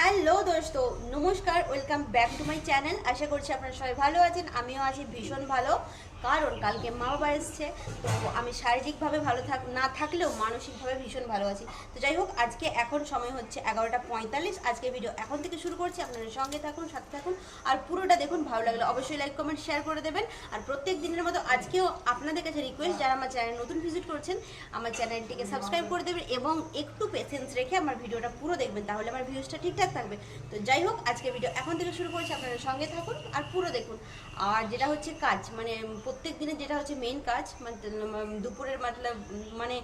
Hello দোস্ত, নমস্কার, welcome back to my channel. আশা করছি আপনারা সবাই ভালো আছেন, আমিও আছি ভীষণ ভালো। কারণ কালকে মা বাবা এসছে, তো আমি শারীরিকভাবে ভালো থাক, না থাকলেও মানসিকভাবে ভীষণ ভালো আছি। তো যাই হোক, আজকে এখন সময় হচ্ছে এগারোটা পঁয়তাল্লিশ। আজকে ভিডিও এখন থেকে শুরু করছি আপনাদের সঙ্গে থাকুন, সাথে থাকুন। আর পুরোটা দেখুন, ভালো লাগলে অবশ্যই লাইক কমেন্ট শেয়ার করে দেবেন। আর প্রত্যেক দিনের মতো আজকেও আপনাদের কাছে রিকোয়েস্ট যারা আমার চ্যানেল নতুন ভিজিট করছেন, আমার চ্যানেলটিকে সাবস্ক্রাইব করে দেবেন এবং একটু পেশেন্স রেখে আমার ভিডিওটা পুরো দেখবেন, তাহলে আমার ভিউজটা ঠিকঠাক থাকবে। তো যাই হোক, আজকে ভিডিও এখন থেকে শুরু করছি, আপনারা সঙ্গে থাকুন আর পুরো দেখুন। আর যেটা হচ্ছে কাজ মানে প্রত্যেক দিনে যেটা হচ্ছে মেন কাজ মানে দুপুরের মতলব মানে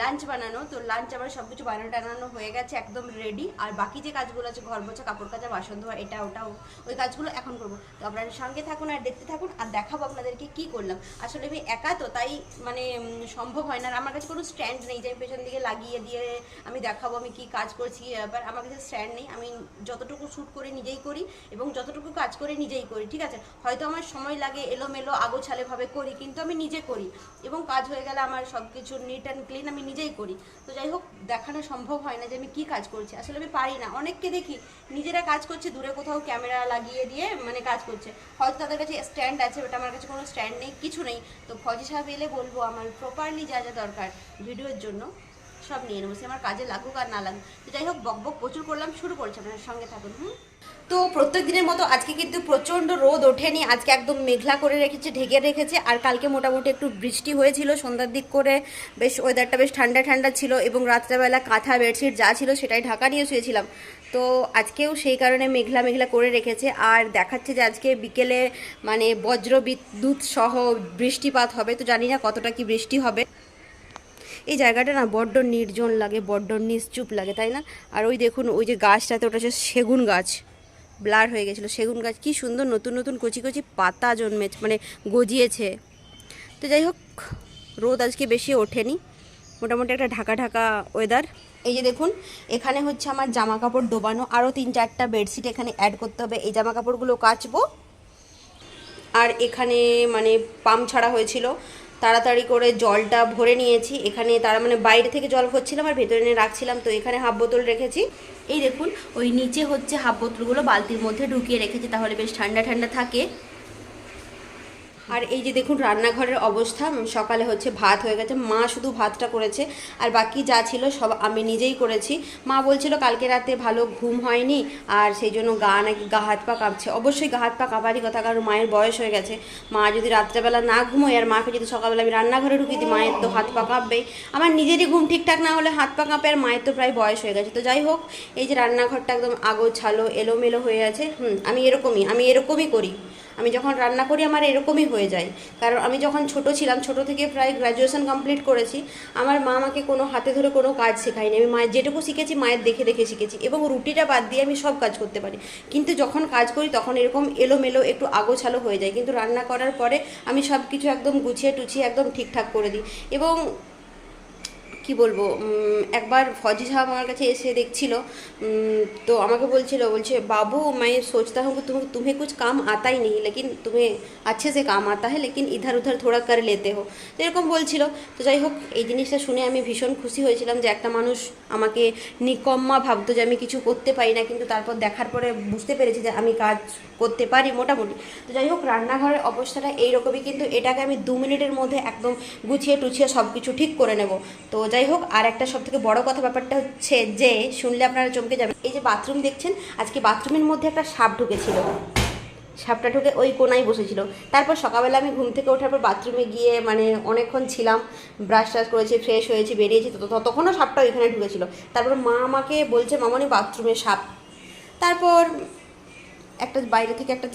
লাঞ্চ বানানো, তো লাঞ্চ আমার সব কিছু বানানো টানানো হয়ে গেছে, একদম রেডি আর বাকি যে কাজগুলো আছে, ঘর মোছা, কাপড় কাচা, বাসন ধোয়া, এটা ওটা ওই কাজগুলো এখন করব। তো আপনারা সঙ্গে থাকুন আর দেখতে থাকুন, আর দেখাবো আপনাদেরকে কি করলাম। আসলে আমি একা তো, তাই মানে সম্ভব হয় না। আমার কাছে কোনো স্ট্যান্ড নেই যে আমি পেছন দিকে লাগিয়ে দিয়ে আমি দেখাবো আমি কি কাজ করছি এবার আমার কাছে স্ট্যান্ড নেই। আমি যতটুকু শ্যুট করে নিজেই করি, এবং যতটুকু কাজ করে নিজেই করি, ঠিক আছে? হয়তো আমার সময় লাগে, এলোমেলো, আগোছালেভাবে করি, কিন্তু আমি নিজে করি। এবং কাজ হয়ে গেলে আমার সব কিছু নিট অ্যান্ড ক্লিন আমি নিজেই করি। তো যাই হোক, দেখানো সম্ভব হয় না যে আমি কি কাজ করছি। আসলে আমি পারি না। অনেককে দেখি নিজেরা কাজ করছে, দূরে কোথাও ক্যামেরা লাগিয়ে দিয়ে মানে কাজ করছে। হয়তো তাদের কাছে স্ট্যান্ড আছে বাট আমার কাছে কোনো স্ট্যান্ড নেই, কিছু নেই। তো ফজি সাহেব এলে বলব, আমার প্রপারলি যা যা দরকার ভিডিওর জন্য। সব নিয়ে নেব, সে আমার কাজে লাগুক আর না লাগুক। তো যাই হোক, বক বক প্রচুর করলাম, শুরু করছি আপনার সঙ্গে থাকুন, হুম? তো প্রত্যেক দিনের মতো আজকে কিন্তু প্রচণ্ড রোদ ওঠেনি, আজকে একদম মেঘলা করে রেখেছে, ঢেকে রেখেছে, আর কালকে মোটামুটি একটু বৃষ্টি হয়েছিল, সন্ধ্যার দিক করে বেশ ওয়েদারটা বেশ ঠান্ডা ঠান্ডা ছিল এবং রাত্রেবেলা কাঁথা বেডশিট যা ছিল সেটাই ঢাকা নিয়ে শুয়েছিলাম। তো আজকেও সেই কারণে মেঘলা মেঘলা করে রেখেছে, আর দেখাচ্ছে যে আজকে বিকেলে মানে বজ্র বিদ্যুৎ সহ বৃষ্টিপাত হবে, তো জানি না কতটা কি বৃষ্টি হবে। এই জায়গাটা না বড্ড নির্জন লাগে, বড্ড নিশ্চুপ লাগে, তাই না? আর ওই দেখুন, ওই যে গাছটাতে ওটা হচ্ছে সেগুন গাছ। ব্লার হয়ে গেছিল, সেগুন গাছ। কি সুন্দর নতুন নতুন কচি কচি পাতা জন্মেছে মানে গজিয়েছে। তো যাই হোক, রোদ আজকে বেশি ওঠেনি। মোটামুটি একটা ঢাকা ঢাকা ওয়েদার এই যে দেখুন, এখানে হচ্ছে আমার জামা কাপড় ডোবানো আরও তিন, চারটা বেডশিট এখানে অ্যাড করতে হবে। এই জামা কাপড়গুলো কাচবো। আর এখানে মানে পাম্প ছাড়া হয়েছিল। তাড়াতাড়ি করে জলটা ভরে নিয়েছি। এখানে তারা মানে বাইরে থেকে জল ভরছিলাম আর ভেতরে নিয়ে রাখছিলাম। তো এখানে হাফ বোতল রেখেছি। এই দেখুন, ওই নিচে হচ্ছে হাফ বোতলগুলো বালতির মধ্যে ঢুকিয়ে রেখেছি, তাহলে বেশ ঠান্ডা ঠান্ডা থাকে। আর এই যে দেখুন রান্নাঘরের অবস্থা সকালে হচ্ছে ভাত হয়ে গেছে। মা শুধু ভাতটা করেছে, আর বাকি যা ছিল সব আমি নিজেই করেছি। মা বলছিল কালকে রাতে ভালো ঘুম হয়নি, আর সেই জন্য গা নাকি গা হাত পা কাঁপছে। অবশ্যই গা হাত পা কাঁপারই কথা, কারণ মায়ের বয়স হয়ে গেছে। মা যদি রাত্রেবেলা না ঘুমোয়, আর মাকে যদি সকালবেলা আমি রান্নাঘরে ঢুকিয়ে দিই, মায়ের তো হাত পা কাঁপবেই। আমার নিজেরই ঘুম ঠিকঠাক না হলে হাত পা কাঁপে, আর মায়ের তো প্রায় বয়স হয়ে গেছে। তো যাই হোক, এই যে রান্নাঘরটা একদম আগো ছালো এলোমেলো হয়ে আছে। হুম, আমি এরকমই আমি এরকমই করি। আমি যখন রান্না করি আমার এরকমই হয়ে যায়। কারণ আমি যখন ছোট ছিলাম, ছোট থেকে প্রায় গ্র্যাজুয়েশন কমপ্লিট করেছি, আমার মা আমাকে কোনো হাতে ধরে কোনো কাজ শেখায়নি। আমি মায়ের যেটুকু শিখেছি, মায়ের দেখে দেখে শিখেছি এবং রুটিটা বাদ দিয়ে আমি সব কাজ করতে পারি। কিন্তু যখন কাজ করি তখন এরকম এলোমেলো একটু আগোছালো হয়ে যায়। কিন্তু রান্না করার পরে আমি সব কিছু একদম গুছিয়ে টুছিয়ে একদম ঠিকঠাক করে দিই। এবং কি বলবো উম, একবার ফজি সাহেব আমার কাছে এসে দেখছিল উম, তো আমাকে বলছিল বলছে बाबू मैं सोचता हूँ कि तुम तुम्हें कुछ काम आता ही नहीं लेकिन तुम्हें अच्छे से काम आता है लेकिन इधर उधर थोड़ा कर लेते हो তো এরকম বলছিল তো যাই হোক এই জিনিসটা শুনে আমি ভীষণ খুশি হয়েছিলাম যে একটা মানুষ আমাকে নিকম্মা ভাবতো যে আমি কিছু করতে পারি না কিন্তু তারপর দেখার পরে বুঝতে পেরেছি যে আমি কাজ করতে পারি মোটামুটি তো যাই হোক রান্নাঘরের অবস্থাটা এইরকমই কিন্তু এটাকে আমি দু মিনিটের মধ্যে একদম গুছিয়ে টুছিয়ে সব কিছু ঠিক করে নেব তো যাই হোক, আর একটা সব থেকে বড় কথা ব্যাপারটা হচ্ছে যে, শুনলে আপনারা চমকে যাবেন। এই যে বাথরুম দেখছেন, আজকে বাথরুমের মধ্যে একটা সাপ ঢুকেছিল। সাপটা ঢুকে ওই কোনায় বসেছিল। তারপর সকালবেলা আমি ঘুম থেকে ওঠার পর বাথরুমে গিয়ে মানে অনেকক্ষণ ছিলাম। ব্রাশ ট্রাশ করেছি, ফ্রেশ হয়েছি, বেরিয়েছি, তো ততক্ষণও সাপটা ওইখানে ঢুকেছিল। তারপর মা আমাকে বলছে, মামনি, বাথরুমে সাপ। তারপর একটা বাইরে থেকে একটা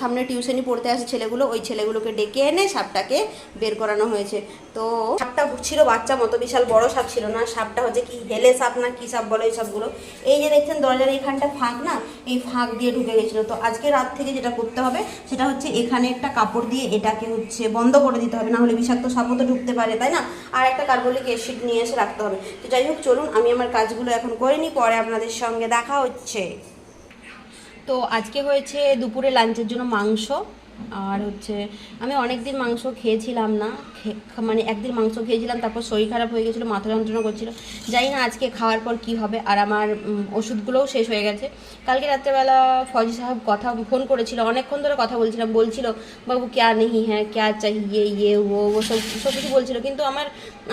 সামনে টিউশনি পড়তে আসে ছেলেগুলো, ওই ছেলেগুলোকে ডেকে এনে সাপটাকে বের করানো হয়েছে। তো সাপটা ছিল বাচ্চা মতো, বিশাল বড় সাপ ছিল না, সাপটা হচ্ছে কি হেলে সাপ না, কি সাপ বলো এই সবগুলো এই যে দেখছেন দরজার এখানটা ফাঁক না, এই ফাঁক দিয়ে ঢুকে গেছিল। তো আজকে রাত থেকে যেটা করতে হবে, সেটা হচ্ছে এখানে একটা কাপড় দিয়ে এটাকে হচ্ছে বন্ধ করে দিতে হবে না হলে বিষাক্ত সাপও তো ঢুকতে পারে, তাই না? আর একটা কার্বলিক অ্যাসিড নিয়ে এসে রাখতে হবে। তো যাই হোক, চলুন, আমি আমার কাজগুলো এখন করে নিই, পরে আপনাদের সঙ্গে দেখা হচ্ছে। তো আজকে হয়েছে দুপুরে লাঞ্চের জন্য মাংস, আর হচ্ছে আমি অনেক দিন মাংস খেয়েছিলাম না। মানে একদিন মাংস খেয়েছিলাম, তারপর শরীর খারাপ হয়ে গেছিল, মাথা যন্ত্রণা করছিল। জানি না, আজকে খাওয়ার পর কি হবে? আর আমার ওষুধগুলোও শেষ হয়ে গেছে। কালকে রাত্রেবেলা ফজি সাহেব কথা, ফোন করেছিল, অনেকক্ষণ ধরে কথা বলছিলাম, বলছিল, বাবু, ক্যা নেই হ্যাঁ? ক্যা চাহিয়ে ইয়ে ও ও, সব সব কিছু বলছিল। কিন্তু আমার,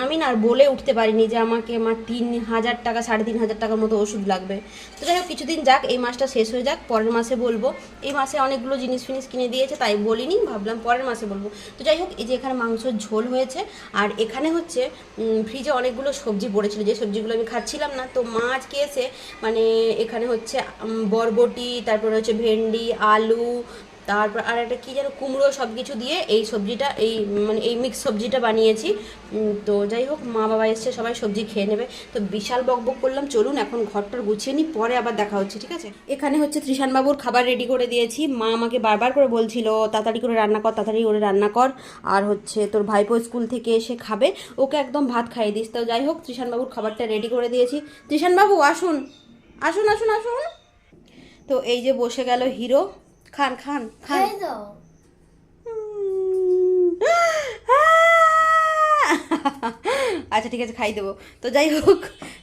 আমি না আর বলে উঠতে পারিনি যে আমাকে আমার তিন হাজার টাকা, সাড়ে তিন হাজার টাকার মতো ওষুধ লাগবে। তো যাই হোক, কিছুদিন যাক, এই মাসটা শেষ হয়ে যাক, পরের মাসে বলব। এই মাসে অনেকগুলো জিনিস ফিনিস কিনে দিয়েছে, তাই বলিনি, ভাবলাম পরের মাসে বলব। তো যাই হোক, এই যে এখানে মাংসের ঝোল হয়েছে। আর এখানে হচ্ছে ফ্রিজে অনেকগুলো সবজি পড়েছিল। যে সবজিগুলো আমি খাচ্ছিলাম না। তো মা আজকে এসে মানে এখানে হচ্ছে বরবটি, তারপরে হচ্ছে ভেন্ডি, আলু তারপর আর একটা কী যেন কুমড়ো সব কিছু দিয়ে এই সবজিটা, এই মানে এই মিক্স সবজিটা বানিয়েছি। তো যাই হোক, মা বাবা এসছে, সবাই সবজি খেয়ে নেবে। তো বিশাল বকবক করলাম, চলুন এখন ঘরটার গুছিয়ে নিই, পরে আবার দেখা হচ্ছে, ঠিক আছে? এখানে হচ্ছে ত্রিশানবাবুর খাবার রেডি করে দিয়েছি। মা আমাকে বারবার করে বলছিল, তাড়াতাড়ি করে রান্না কর, তাড়াতাড়ি করে রান্না কর। আর হচ্ছে তোর ভাইপো স্কুল থেকে এসে খাবে। ওকে একদম ভাত খাইয়ে দিস। তো যাই হোক ত্রিশানবাবুর খাবারটা রেডি করে দিয়েছি। ত্রিশানবাবু আসুন। আসুন আসুন আসুন। তো এই যে বসে গেল হিরো। খান খান খান। খাই দাও আচ্ছা ঠিক আছে খাই দেবো। তো যাই হোক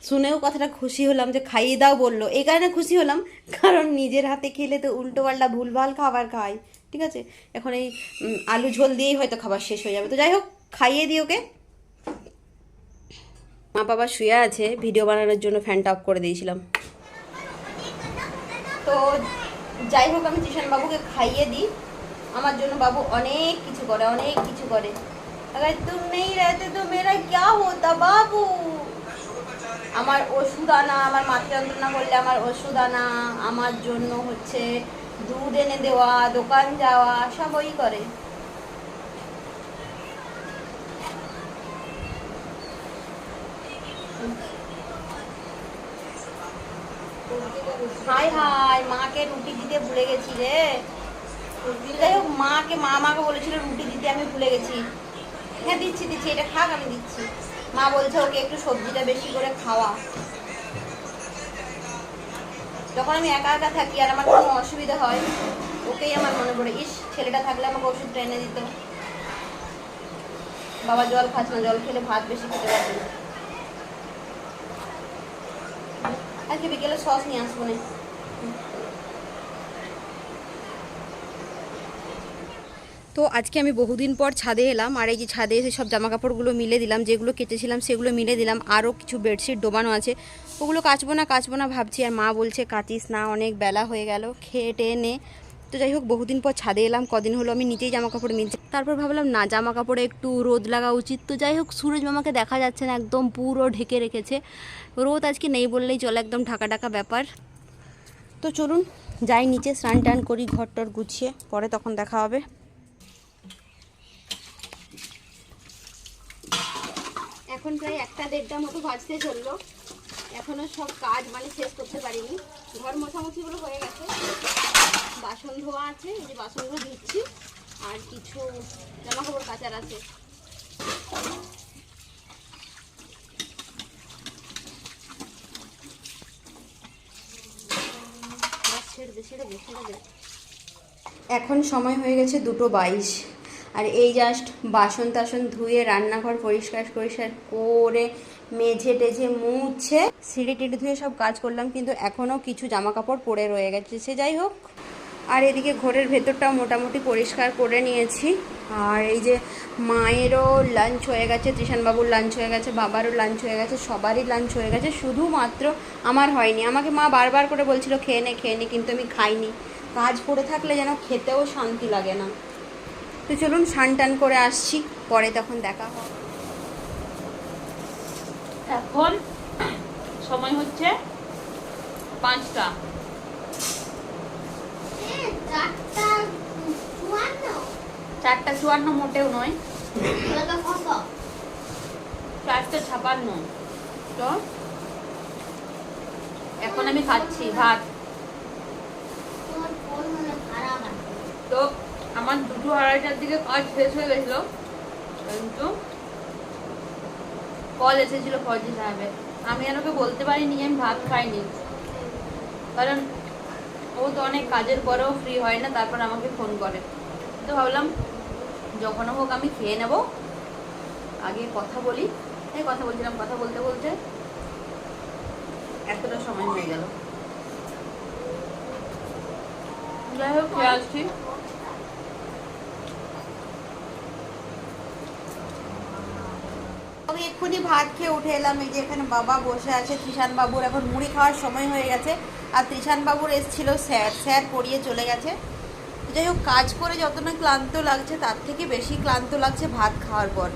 শুনেও কথাটা খুশি হলাম যে খাইয়ে দাও বলল। এই কারণে খুশি হলাম কারণ নিজের হাতে খেলে তো উল্টো পাল্টা ভুলভাল খাবার খায় ঠিক আছে? এখন এই আলু ঝোল দিয়েই হয়তো খাবার শেষ হয়ে যাবে। তো যাই হোক খাইয়ে দিই ওকে। মা বাবা শুয়ে আছে ভিডিও বানানোর জন্য ফ্যানটা অফ করে দিয়েছিলাম। তো যাই হোক আমি টিউশন বাবুকে খাইয়ে দিই আমার জন্য বাবু অনেক কিছু করে অনেক কিছু করে अगर तुम नहीं रहते तो मेरा क्या होता বাবু আমার ওষুধ আনা আমার মাথা যন্ত্রণা করলে আমার ওষুধ আনা আমার জন্য হচ্ছে দুধ এনে দেওয়া দোকান যাওয়া সব ওই করে হাই হাই, মাকে রুটি দিতে ভুলে গেছি রে। যাই হোক, মাকে মা মাকে বলেছিল রুটি দিতে, আমি ভুলে গেছি। হ্যাঁ দিচ্ছি দিচ্ছি, এটা খাক, আমি দিচ্ছি। মা বলছে, ওকে একটু সবজিটা বেশি করে খাওয়া। যখন আমি একা একা থাকি আর আমার কোনো অসুবিধা হয়, ওকেই আমার মনে পড়ে, ইস, ছেলেটা থাকলে আমাকে ওষুধটা এনে দিত। বাবা জল খাচ্ছে না, জল খেলে ভাত বেশি খেতে পারবে না। আজকে বিকেলে সস নিয়ে আসব না তো আজকে আমি বহুদিন পর ছাদে এলাম, আর এই যে ছাদে এসে সব জামা কাপড়গুলো মিলে দিলাম, যেগুলো কেটেছিলাম সেগুলো মিলে দিলাম, আরও কিছু বেডশিট ডোবানো আছে। ওগুলো কাচবো না কাচবো না ভাবছি, আর মা বলছে, কাচিস না, অনেক বেলা হয়ে গেল, খেয়ে টেয়ে নে। তো যাই হোক, বহুদিন পর ছাদে এলাম, কদিন হলো আমি নিজেই জামা কাপড় মিলছে তারপর ভাবলাম, না জামা কাপড়ে একটু রোদ লাগা উচিত। তো যাই হোক, সুরজ মামাকে দেখা যাচ্ছে না, একদম পুরো ঢেকে রেখেছে। রোদ আজকে নেই বললেই চলে, একদম ঢাকা ঢাকা ব্যাপার। তো চলুন, যাই নিচে, স্নান টান করি ঘর টর গুছিয়ে, পরে তখন দেখা হবে। এখন প্রায় একটা দেড়টা মতো বাজতে চলল। এখনও সব কাজ মানে শেষ করতে পারিনি। ঘর মোছামুছিগুলো হয়ে গেছে। বাসন ধোয়া আছে, এই যে বাসনগুলো ধুচ্ছি, আর কিছু জামা কাপড় কাচার আছে। এখন সময় হয়ে গেছে দুটো বাইশ। আর এই জাস্ট বাসন টাসন ধুয়ে রান্নাঘর পরিষ্কার পরিষ্কার করে মেঝে টেঝে মুছে সিঁড়ি টিড়ি ধুয়ে সব কাজ করলাম, কিন্তু এখনও কিছু জামা কাপড় পরে রয়ে গেছে। সে যাই হোক, আর এদিকে ঘরের ভেতরটাও মোটামুটি পরিষ্কার করে নিয়েছি। আর এই যে মায়েরও লাঞ্চ হয়ে গেছে ত্রিশানবাবুর লাঞ্চ হয়ে গেছে, বাবারও লাঞ্চ হয়ে গেছে, সবারই লাঞ্চ হয়ে গেছে। শুধুমাত্র আমার হয়নি, আমাকে মা বারবার করে বলছিল, খেয়ে নে খেয়ে নে, কিন্তু আমি খাইনি। কাজ পড়ে থাকলে যেন খেতেও শান্তি লাগে না। তো চলুন স্নান টান করে আসছি, পরে তখন দেখা হবে। এখন সময় হচ্ছে পাঁচটা। চারটা চুয়ান্ন। মোটেও নয়। চারটে ছাপান্ন। তো এখন আমি খাচ্ছি ভাত। তো আমার দুটো আড়াইটার দিকে কাজ শেষ হয়ে গেছিল। কিন্তু কল এসেছিল ফরজি সাহেবের। আমি আর ওকে বলতে পারিনি, আমি ভাত খাইনি। কারণ ও তো অনেক কাজের পরেও ফ্রি হয় না, তারপর আমাকে ফোন করে। তো ভাবলাম, যখন হোক আমি খেয়ে নেব। আগে কথা বলি। এই কথা বলছিলাম, কথা বলতে বলতে এতটা সময় হয়ে গেল। যাই হোক খেয়ে আসছি আমি এক্ষুনি ভাত খেয়ে উঠে এলাম। এই যে এখানে বাবা বসে আছে ত্রিশান বাবুর এখন মুড়ি খাওয়ার সময় হয়ে গেছে। আর ত্রিশান বাবুর এসেছিল স্যার স্যার পড়িয়ে চলে গেছে। যাই হোক, কাজ করে যত না ক্লান্ত লাগছে, তার থেকে বেশি ক্লান্ত লাগছে ভাত খাওয়ার পর।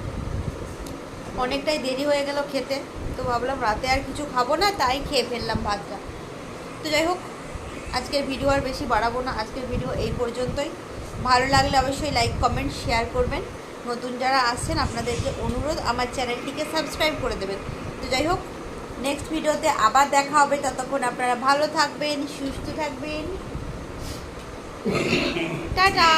অনেকটাই দেরি হয়ে গেল খেতে। তো ভাবলাম রাতে আর কিছু খাব না, তাই খেয়ে ফেললাম ভাতটা। তো যাই হোক, আজকের ভিডিও আর বেশি বাড়াবো না। আজকের ভিডিও এই পর্যন্তই। ভালো লাগলে অবশ্যই লাইক কমেন্ট শেয়ার করবেন। নতুন যারা আসছেন আপনাদেরকে অনুরোধ, আমার চ্যানেলটিকে সাবস্ক্রাইব করে দেবেন। তো যাই হোক নেক্সট ভিডিওতে আবার দেখা হবে। ততক্ষণ আপনারা ভালো থাকবেন, সুস্থ থাকবেন। টাটা!